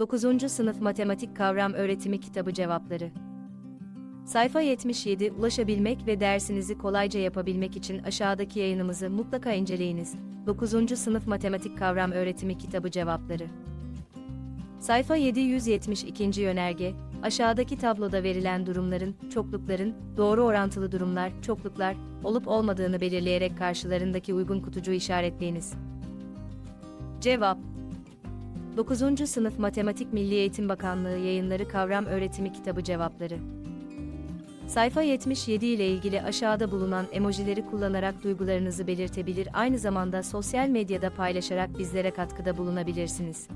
9. Sınıf Matematik Kavram Öğretimi Kitabı Cevapları Sayfa 77 Ulaşabilmek ve dersinizi kolayca yapabilmek için aşağıdaki yayınımızı mutlaka inceleyiniz. 9. Sınıf Matematik Kavram Öğretimi Kitabı Cevapları Sayfa 772. Yönerge, aşağıdaki tabloda verilen durumların, çoklukların, doğru orantılı durumlar, çokluklar, olup olmadığını belirleyerek karşılarındaki uygun kutucuğu işaretleyiniz. Cevap 9. Sınıf Matematik Milli Eğitim Bakanlığı Yayınları Kavram Öğretimi Kitabı Cevapları Sayfa 77 ile ilgili aşağıda bulunan emojileri kullanarak duygularınızı belirtebilir aynı zamanda sosyal medyada paylaşarak bizlere katkıda bulunabilirsiniz.